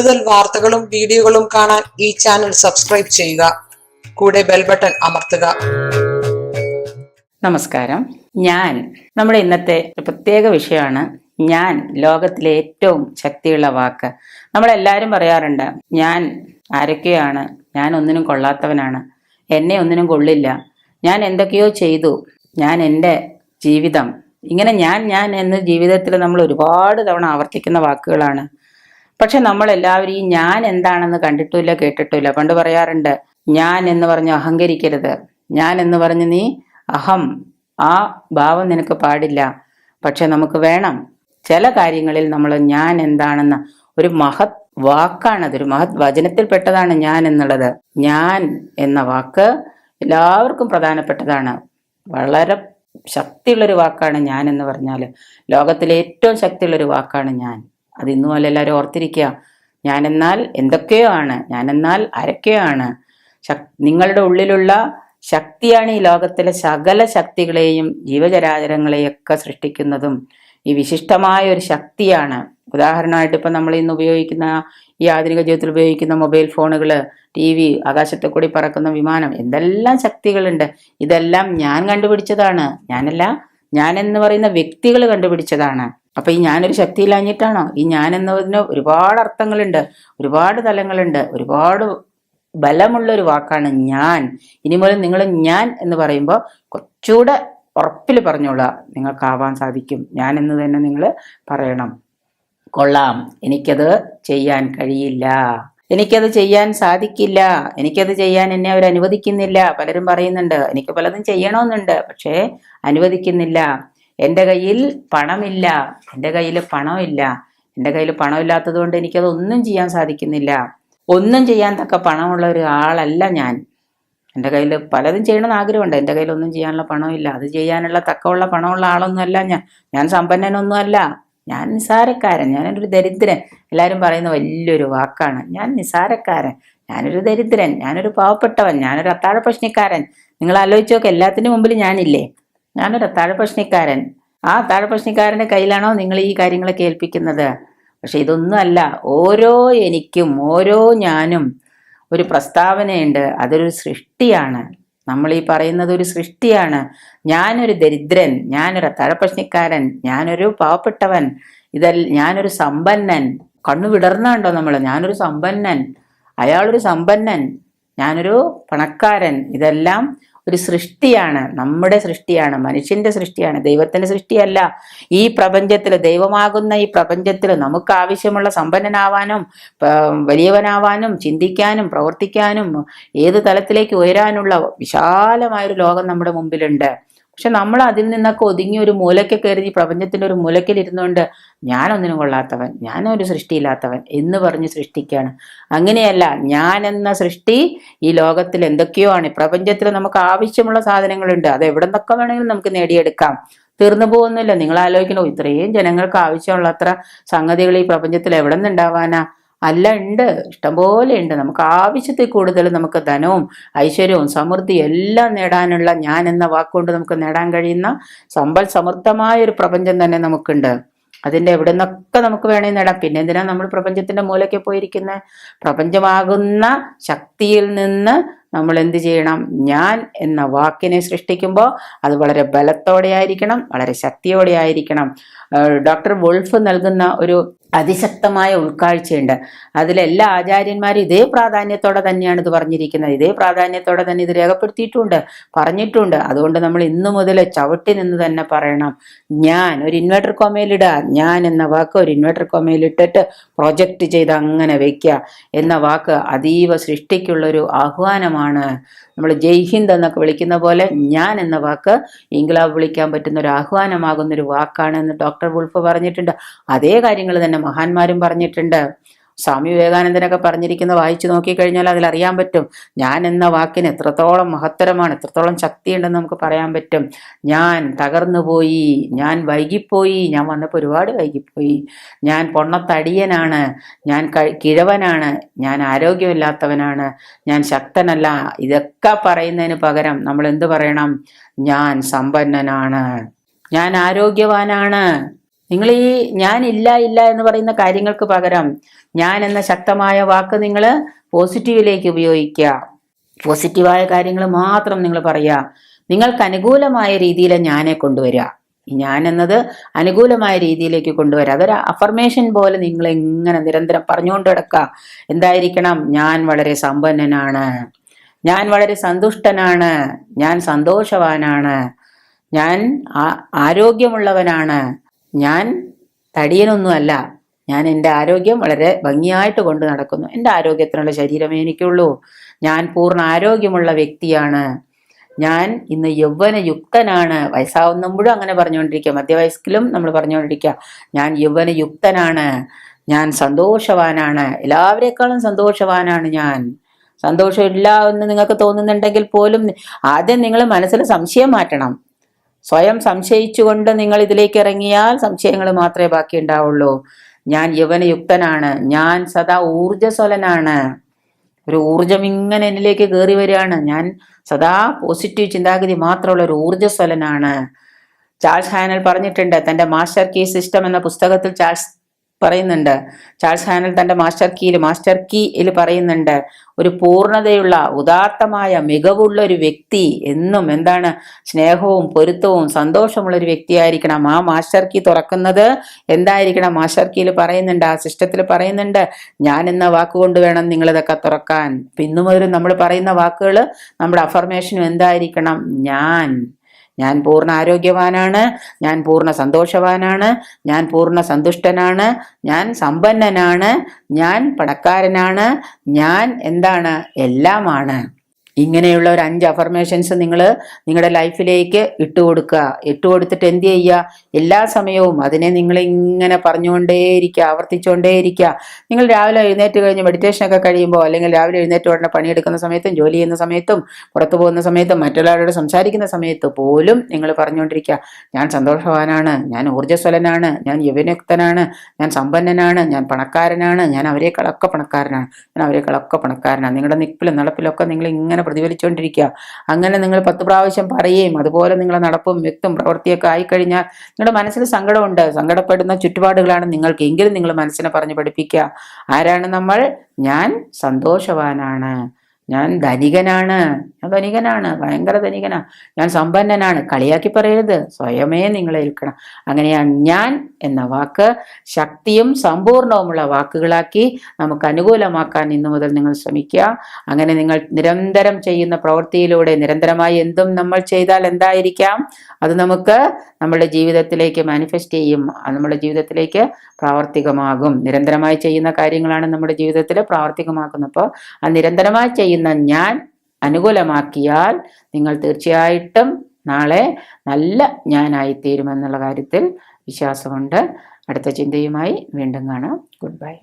കൂടുതൽ വാർത്തകളും വീഡിയോകളും കാണാൻ ഈ ചാനൽ സബ്സ്ക്രൈബ് ചെയ്യുക. കൂടെ ബെൽ ബട്ടൺ അമർത്തുക. നമസ്കാരം. ഞാൻ നമ്മുടെ ഇന്നത്തെ പ്രത്യേക വിഷയമാണ്. ഞാൻ ലോകത്തിലെ ഏറ്റവും ശക്തിയുള്ള വാക്ക്. നമ്മളെല്ലാവരും പറയാറുണ്ട് ഞാൻ ആരൊക്കെയാണ്? ഞാൻ ഒന്നിനും കൊള്ളാത്തവനാണ്. എന്നെ ഒന്നിനും കൊള്ളില്ല. ഞാൻ എന്തൊക്കെയോ ചെയ്തു. ഞാൻ എന്റെ ജീവിതം. ഇങ്ങനെ ഞാൻ ഞാൻ എന്ന് ജീവിതത്തിൽ നമ്മൾ ഒരുപാട് തവണ ആവർത്തിക്കുന്ന വാക്കുകളാണ്. പക്ഷെ നമ്മൾ എല്ലാവരും ഈ ഞാൻ എന്താണെന്ന് കണ്ടിട്ടില്ല കേട്ടിട്ടില്ല പണ്ട് പറയാറുണ്ട് ഞാൻ എന്ന് പറഞ്ഞ് അഹങ്കരിക്കരുത്. ഞാൻ എന്ന് പറഞ്ഞ് നീ അഹം ആ ഭാവം നിനക്ക് പാടില്ല. പക്ഷെ നമുക്ക് വേണം ചില കാര്യങ്ങളിൽ നമ്മൾ ഞാൻ എന്താണെന്ന്. ഒരു മഹത് വാക്കാണ് അതൊരു മഹത് വചനത്തിൽപ്പെട്ടതാണ് ഞാൻ എന്നുള്ളത്. ഞാൻ എന്ന വാക്ക് എല്ലാവർക്കും പ്രധാനപ്പെട്ടതാണ്. വളരെ ശക്തിയുള്ളൊരു വാക്കാണ് ഞാൻ എന്ന് പറഞ്ഞാൽ ലോകത്തിലെ ഏറ്റവും ശക്തിയുള്ളൊരു വാക്കാണ് ഞാൻ. അത് ഇന്നും അല്ല എല്ലാവരും ഓർത്തിരിക്കുക. ഞാനെന്നാൽ എന്തൊക്കെയോ ആണ് ഞാനെന്നാൽ ആരൊക്കെയോ ശക് നിങ്ങളുടെ ഉള്ളിലുള്ള ശക്തിയാണ് ഈ ലോകത്തിലെ സകല ശക്തികളെയും ജീവചരാചരങ്ങളെയൊക്കെ സൃഷ്ടിക്കുന്നതും. ഈ വിശിഷ്ടമായ ഒരു ശക്തിയാണ്. ഉദാഹരണമായിട്ട് ഇപ്പം നമ്മൾ ഇന്ന് ഉപയോഗിക്കുന്ന ഈ ആധുനിക ജീവിതത്തിൽ ഉപയോഗിക്കുന്ന മൊബൈൽ ഫോണുകൾ ടി വി ആകാശത്തെ കൂടി പറക്കുന്ന വിമാനം എന്തെല്ലാം ശക്തികളുണ്ട്. ഇതെല്ലാം ഞാൻ കണ്ടുപിടിച്ചതാണ്. ഞാനല്ല ഞാൻ എന്ന് പറയുന്ന വ്യക്തികൾ കണ്ടുപിടിച്ചതാണ്. അപ്പൊ ഈ ഞാനൊരു ശക്തിയില്ലാഞ്ഞിട്ടാണോ? ഈ ഞാൻ എന്നതിന് ഒരുപാട് അർത്ഥങ്ങളുണ്ട് ഒരുപാട് തലങ്ങളുണ്ട് ഒരുപാട് ബലമുള്ള ഒരു വാക്കാണ് ഞാൻ. ഇനി മുതൽ നിങ്ങൾ ഞാൻ എന്ന് പറയുമ്പോൾ കുറച്ചുകൂടെ ഉറപ്പിൽ പറഞ്ഞോളാം നിങ്ങൾക്കാവാൻ സാധിക്കും. ഞാൻ എന്ന് തന്നെ നിങ്ങൾ പറയണം. കൊള്ളാം. എനിക്കത് ചെയ്യാൻ കഴിയില്ല. എനിക്കത് ചെയ്യാൻ സാധിക്കില്ല. എനിക്കത് ചെയ്യാൻ എന്നെ അവർ അനുവദിക്കുന്നില്ല പലരും പറയുന്നുണ്ട് എനിക്ക് പലതും ചെയ്യണമെന്നുണ്ട് പക്ഷേ അനുവദിക്കുന്നില്ല. എന്റെ കയ്യിൽ പണമില്ല. എന്റെ കയ്യിൽ പണമില്ല. എന്റെ കയ്യിൽ പണമില്ലാത്തത് കൊണ്ട് എനിക്കത് ഒന്നും ചെയ്യാൻ സാധിക്കുന്നില്ല. ഒന്നും ചെയ്യാൻ തക്ക പണമുള്ള ഒരു ആളല്ല ഞാൻ. എന്റെ കയ്യിൽ പലതും ചെയ്യണമെന്ന് ആഗ്രഹമുണ്ട്. എന്റെ കയ്യിൽ ഒന്നും ചെയ്യാനുള്ള പണമില്ല. അത് ചെയ്യാനുള്ള തക്കമുള്ള പണമുള്ള ആളൊന്നുമല്ല ഞാൻ. ഞാൻ സമ്പന്നനൊന്നും അല്ല ഞാൻ നിസാരക്കാരൻ ഞാനൊരു ദരിദ്രൻ. എല്ലാവരും പറയുന്ന വലിയൊരു വാക്കാണ്. ഞാൻ നിസാരക്കാരൻ ഞാനൊരു ദരിദ്രൻ. ഞാനൊരു പാവപ്പെട്ടവൻ. ഞാനൊരു അത്താഴ പ്രശ്നക്കാരൻ നിങ്ങൾ ആലോചിച്ച് നോക്ക്. എല്ലാത്തിനും മുമ്പിൽ ഞാനില്ലേ? ഞാനൊരു അത്താഴ ആ അത്താഴ പ്രശ്നക്കാരന്റെ കയ്യിലാണോ നിങ്ങൾ ഈ കാര്യങ്ങളൊക്കെ ഏൽപ്പിക്കുന്നത്? പക്ഷെ ഇതൊന്നുമല്ല. ഓരോ എനിക്കും ഓരോ ഞാനും ഒരു പ്രസ്താവനയുണ്ട്. അതൊരു സൃഷ്ടിയാണ്. നമ്മൾ ഈ പറയുന്നത് ഒരു സൃഷ്ടിയാണ്. ഞാനൊരു ദരിദ്രൻ ഞാനൊരു അത്താഴപ്രശ്നക്കാരൻ ഞാനൊരു പാവപ്പെട്ടവൻ ഇതല്ല ഞാനൊരു സമ്പന്നൻ. കണ്ണു വിടർന്നുണ്ടോ നമ്മൾ? ഞാനൊരു സമ്പന്നൻ. അയാളൊരു സമ്പന്നൻ. ഞാനൊരു പണക്കാരൻ. ഇതെല്ലാം ഒരു സൃഷ്ടിയാണ്. നമ്മുടെ സൃഷ്ടിയാണ്. മനുഷ്യന്റെ സൃഷ്ടിയാണ്. ദൈവത്തിന്റെ സൃഷ്ടിയല്ല. ഈ പ്രപഞ്ചത്തിൽ ദൈവമാകുന്ന ഈ പ്രപഞ്ചത്തിൽ നമുക്ക് ആവശ്യമുള്ള സമ്പന്നനാവാനും വലിയവനാവാനും ചിന്തിക്കാനും പ്രവർത്തിക്കാനും ഏത് തലത്തിലേക്ക് ഉയരാനുള്ള വിശാലമായൊരു ലോകം നമ്മുടെ മുമ്പിലുണ്ട്. പക്ഷെ നമ്മൾ അതിൽ നിന്നൊക്കെ ഒതുങ്ങി ഒരു മൂലയ്ക്ക് കയറി പ്രപഞ്ചത്തിന്റെ ഒരു മൂലയ്ക്കിൽ ഞാനൊന്നിനും കൊള്ളാത്തവൻ ഞാനൊരു സൃഷ്ടിയില്ലാത്തവൻ എന്ന് പറഞ്ഞ് സൃഷ്ടിക്കുകയാണ് അങ്ങനെയല്ല ഞാൻ എന്ന സൃഷ്ടി ഈ ലോകത്തിൽ എന്തൊക്കെയോ ആണ്. പ്രപഞ്ചത്തിൽ നമുക്ക് ആവശ്യമുള്ള സാധനങ്ങളുണ്ട്. അത് എവിടെ നിന്നൊക്കെ വേണമെങ്കിലും നമുക്ക് നേടിയെടുക്കാം. തീർന്നു പോകുന്നില്ല. നിങ്ങൾ ആലോചിക്കണോ ഇത്രയും ജനങ്ങൾക്ക് ആവശ്യമുള്ള അത്ര സംഗതികൾ ഈ പ്രപഞ്ചത്തിൽ എവിടെ നിന്നുണ്ടാവാനാ അല്ല ഉണ്ട്. ഇഷ്ടംപോലെ ഉണ്ട്. നമുക്ക് ആവശ്യത്തിൽ കൂടുതൽ നമുക്ക് ധനവും ഐശ്വര്യവും സമൃദ്ധിയും എല്ലാം നേടാനുള്ള ഞാൻ എന്ന വാക്കുകൊണ്ട് നമുക്ക് നേടാൻ കഴിയുന്ന സമ്പൽ സമൃദ്ധമായ ഒരു പ്രപഞ്ചം തന്നെ നമുക്കുണ്ട്. അതിന്റെ എവിടെ നിന്നൊക്കെ നമുക്ക് വേണമെങ്കിൽ നേടാം. പിന്നെ എന്തിനാ നമ്മൾ പ്രപഞ്ചത്തിന്റെ മൂലയ്ക്ക് പോയിരിക്കുന്നത് പ്രപഞ്ചമാകുന്ന ശക്തിയിൽ നിന്ന് നമ്മൾ എന്ത് ചെയ്യണം? ഞാൻ എന്ന വാക്കിനെ സൃഷ്ടിക്കുമ്പോൾ അത് വളരെ ബലത്തോടെ ആയിരിക്കണം വളരെ ശക്തിയോടെ ആയിരിക്കണം. ഡോക്ടർ വോൾഫ് നൽകുന്ന ഒരു അതിശക്തമായ ഉൾക്കാഴ്ചയുണ്ട്. അതിലെല്ലാ ആചാര്യന്മാരും ഇതേ പ്രാധാന്യത്തോടെ തന്നെയാണ് ഇത് പറഞ്ഞിരിക്കുന്നത്. ഇതേ പ്രാധാന്യത്തോടെ തന്നെ ഇത് രേഖപ്പെടുത്തിയിട്ടുണ്ട് പറഞ്ഞിട്ടുണ്ട്. അതുകൊണ്ട് നമ്മൾ ഇന്നു മുതൽ ചവിട്ടി നിന്ന് തന്നെ പറയണം. ഞാൻ ഒരു ഇൻവെർട്ടർ കോമയിലിടുക ഞാൻ എന്ന വാക്ക് ഒരു ഇൻവെർട്ടർ കോമയിലിട്ടിട്ട് പ്രൊജക്റ്റ് ചെയ്ത് അങ്ങനെ വയ്ക്കുക എന്ന വാക്ക് അതീവ സൃഷ്ടിക്കുള്ളൊരു ആഹ്വാനമാണ്. നമ്മൾ ജയ് ഹിന്ദ് എന്നൊക്കെ വിളിക്കുന്ന പോലെ ഞാൻ എന്ന വാക്ക് ഇംഗ്ലാവ് വിളിക്കാൻ പറ്റുന്ന ഒരു ആഹ്വാനമാകുന്ന ഒരു വാക്കാണ് എന്ന് ഡോക്ടർ വുൾഫ് പറഞ്ഞിട്ടുണ്ട്. അതേ കാര്യങ്ങൾ തന്നെ മഹാന്മാരും പറഞ്ഞിട്ടുണ്ട്. സ്വാമി വിവേകാനന്ദനൊക്കെ പറഞ്ഞിരിക്കുന്ന വായിച്ചു നോക്കിക്കഴിഞ്ഞാൽ അതിൽ അറിയാൻ പറ്റും. ഞാൻ എന്ന വാക്കിന് എത്രത്തോളം മഹത്തരമാണ് എത്രത്തോളം ശക്തിയുണ്ടെന്ന് നമുക്ക് പറയാൻ പറ്റും. ഞാൻ തകർന്നു പോയി ഞാൻ വൈകിപ്പോയി ഞാൻ വന്നപ്പോൾ ഒരുപാട് വൈകിപ്പോയി. ഞാൻ പൊണ്ണത്തടിയനാണ് ഞാൻ കഴി- കിഴവനാണ് ഞാൻ ആരോഗ്യമില്ലാത്തവനാണ് ഞാൻ ശക്തനല്ല. ഇതൊക്കെ പറയുന്നതിന് പകരം നമ്മൾ എന്ത് പറയണം? ഞാൻ സമ്പന്നനാണ്. ഞാൻ ആരോഗ്യവാനാണ്. നിങ്ങൾ ഈ ഞാൻ ഇല്ല ഇല്ല എന്ന് പറയുന്ന കാര്യങ്ങൾക്ക് പകരം ഞാൻ എന്ന ശക്തമായ വാക്ക് നിങ്ങൾ പോസിറ്റീവിലേക്ക് ഉപയോഗിക്കുക. പോസിറ്റീവായ കാര്യങ്ങൾ മാത്രം നിങ്ങൾ പറയുക. നിങ്ങൾക്ക് അനുകൂലമായ രീതിയിൽ ഞാനെ കൊണ്ടുവരിക. ഞാൻ എന്നത് അനുകൂലമായ രീതിയിലേക്ക് കൊണ്ടുവരിക. അതൊരു അഫർമേഷൻ പോലെ നിങ്ങൾ എങ്ങനെ നിരന്തരം പറഞ്ഞുകൊണ്ട് കിടക്കുക എന്തായിരിക്കണം? ഞാൻ വളരെ സമ്പന്നനാണ്. ഞാൻ വളരെ സന്തുഷ്ടനാണ്. ഞാൻ സന്തോഷവാനാണ്. ഞാൻ ആരോഗ്യമുള്ളവനാണ്. ഞാൻ തടിയനൊന്നുമല്ല. ഞാൻ എന്റെ ആരോഗ്യം വളരെ ഭംഗിയായിട്ട് കൊണ്ട് നടക്കുന്നു. എന്റെ ആരോഗ്യത്തിനുള്ള ശരീരമേ എനിക്കുള്ളൂ. ഞാൻ പൂർണ ആരോഗ്യമുള്ള വ്യക്തിയാണ്. ഞാൻ ഇന്ന് യൗവനയുക്തനാണ്. മുഴുവൻ അങ്ങനെ പറഞ്ഞുകൊണ്ടിരിക്കുക. മധ്യവയസ്കിലും നമ്മൾ പറഞ്ഞുകൊണ്ടിരിക്കുക. ഞാൻ യൗവനയുക്തനാണ്. ഞാൻ സന്തോഷവാനാണ്. എല്ലാവരെക്കാളും സന്തോഷവാനാണ് ഞാൻ. സന്തോഷമില്ല എന്ന് നിങ്ങൾക്ക് തോന്നുന്നുണ്ടെങ്കിൽ പോലും ആദ്യം നിങ്ങൾ മനസ്സിൽ സംശയം മാറ്റണം. സ്വയം സംശയിച്ചുകൊണ്ട് നിങ്ങൾ ഇതിലേക്ക് ഇറങ്ങിയാൽ സംശയങ്ങൾ മാത്രമേ ബാക്കി ഉണ്ടാവുള്ളൂ. ഞാൻ യുവനയുക്തനാണ്. ഞാൻ സദാ ഊർജസ്വലനാണ് ഒരു ഊർജം ഇങ്ങനെ എന്നിലേക്ക് കയറി വരികയാണ്. ഞാൻ സദാ പോസിറ്റീവ് ചിന്താഗതി മാത്രമുള്ള ഒരു ഊർജസ്വലനാണ് ചാൾസ് ഹാനൽ പറഞ്ഞിട്ടുണ്ട് തന്റെ മാസ്റ്റർ കീ സിസ്റ്റം എന്ന പുസ്തകത്തിൽ ചാൾസ് പറയുന്നുണ്ട്. ചാൾസ് ഹാനൽ തന്റെ മാസ്റ്റർ കീയിൽ മാസ്റ്റർ കീയിൽ പറയുന്നുണ്ട് ഒരു പൂർണതയുള്ള ഉദാത്തമായ മികവുള്ള ഒരു വ്യക്തി എന്നും എന്താണ് സ്നേഹവും പൊരുത്തവും സന്തോഷമുള്ള ഒരു വ്യക്തിയായിരിക്കണം. ആ മാസ്റ്റർ കീ തുറക്കുന്നത് എന്തായിരിക്കണം? മാസ്റ്റർ കീയിൽ പറയുന്നുണ്ട് ആ സിസ്റ്റത്തിൽ പറയുന്നുണ്ട് ഞാൻ എന്ന വാക്കുകൊണ്ട് വേണം നിങ്ങളിതൊക്കെ തുറക്കാൻ. ഇന്നു നമ്മൾ പറയുന്ന വാക്കുകൾ നമ്മുടെ അഫർമേഷനും എന്തായിരിക്കണം? ഞാൻ. ഞാൻ പൂർണ ആരോഗ്യവാനാണ് ഞാൻ പൂർണ സന്തോഷവാനാണ് ഞാൻ പൂർണ സന്തുഷ്ടനാണ് ഞാൻ സമ്പന്നനാണ് ഞാൻ പണക്കാരനാണ് ഞാൻ എന്താണ് എല്ലാമാണ്. ഇങ്ങനെയുള്ള ഒരു അഞ്ച് അഫർമേഷൻസ് നിങ്ങൾ നിങ്ങളുടെ ലൈഫിലേക്ക് ഇട്ട് കൊടുക്കുക. ഇട്ട് കൊടുത്തിട്ട് എന്ത് ചെയ്യുക? എല്ലാ സമയവും അതിനെ നിങ്ങൾ ഇങ്ങനെ പറഞ്ഞുകൊണ്ടേയിരിക്കുക ആവർത്തിച്ചുകൊണ്ടേയിരിക്കുക. നിങ്ങൾ രാവിലെ എഴുന്നേറ്റ് കഴിഞ്ഞ് മെഡിറ്റേഷൻ ഒക്കെ കഴിയുമ്പോൾ അല്ലെങ്കിൽ രാവിലെ എഴുന്നേറ്റ് ഉടനെ പണിയെടുക്കുന്ന സമയത്തും ജോലി ചെയ്യുന്ന സമയത്തും പുറത്തു പോകുന്ന സമയത്തും മറ്റുള്ളവരോട് സംസാരിക്കുന്ന സമയത്ത് പോലും നിങ്ങൾ പറഞ്ഞുകൊണ്ടിരിക്കുക. ഞാൻ സന്തോഷവാനാണ് ഞാൻ ഊർജസ്വലനാണ് ഞാൻ യുവനുക്തനാണ് ഞാൻ സമ്പന്നനാണ് ഞാൻ പണക്കാരനാണ് ഞാൻ അവരെക്കാളൊക്കെ പണക്കാരനാണ് ഞാൻ അവരെക്കാളൊക്കെ പണക്കാരനാണ്. നിങ്ങളുടെ നിപ്പിലും നടപ്പിലൊക്കെ നിങ്ങൾ ഇങ്ങനെ പ്രതിഫലിച്ചുകൊണ്ടിരിക്കുക അങ്ങനെ നിങ്ങൾ പത്ത് പ്രാവശ്യം പറയുകയും അതുപോലെ നിങ്ങളുടെ നടപ്പും വ്യക്തും പ്രവൃത്തിയൊക്കെ ആയിക്കഴിഞ്ഞാൽ നിങ്ങളുടെ മനസ്സിന് സങ്കടമുണ്ട്. സങ്കടപ്പെടുന്ന ചുറ്റുപാടുകളാണ് നിങ്ങൾക്ക് എങ്കിലും നിങ്ങൾ മനസ്സിനെ പറഞ്ഞു പഠിപ്പിക്കുക. ആരാണ് നമ്മൾ? ഞാൻ സന്തോഷവാനാണ്. ഞാൻ ധനികനാണ്. ഞാൻ ധനികനാണ് ഭയങ്കര ധനികനാ. ഞാൻ സമ്പന്നനാണ്. കളിയാക്കി പറയരുത്. സ്വയമേ നിങ്ങൾ ഏൽക്കണം. അങ്ങനെയാണ് ഞാൻ എന്ന വാക്ക് ശക്തിയും സമ്പൂർണവുമുള്ള വാക്കുകളാക്കി നമുക്ക് അനുകൂലമാക്കാൻ ഇന്നു മുതൽ നിങ്ങൾ ശ്രമിക്കുക. അങ്ങനെ നിങ്ങൾ നിരന്തരം ചെയ്യുന്ന പ്രവൃത്തിയിലൂടെ നിരന്തരമായി എന്തും നമ്മൾ ചെയ്താൽ എന്തായിരിക്കാം? അത് നമുക്ക് നമ്മുടെ ജീവിതത്തിലേക്ക് മാനിഫെസ്റ്റ് ചെയ്യും. നമ്മുടെ ജീവിതത്തിലേക്ക് പ്രാവർത്തികമാകും. നിരന്തരമായി ചെയ്യുന്ന കാര്യങ്ങളാണ് നമ്മുടെ ജീവിതത്തിൽ പ്രാവർത്തികമാക്കുന്നത് അപ്പോൾ ആ നിരന്തരമായി ചെയ്യുന്ന ഞാൻ അനുകൂലമാക്കിയാൽ നിങ്ങൾ തീർച്ചയായിട്ടും നാളെ നല്ല ഞാനായിത്തീരുമെന്നുള്ള കാര്യത്തിൽ വിശ്വാസമുണ്ട്. അടുത്ത ചിന്തയുമായി വീണ്ടും കാണാം. Good bye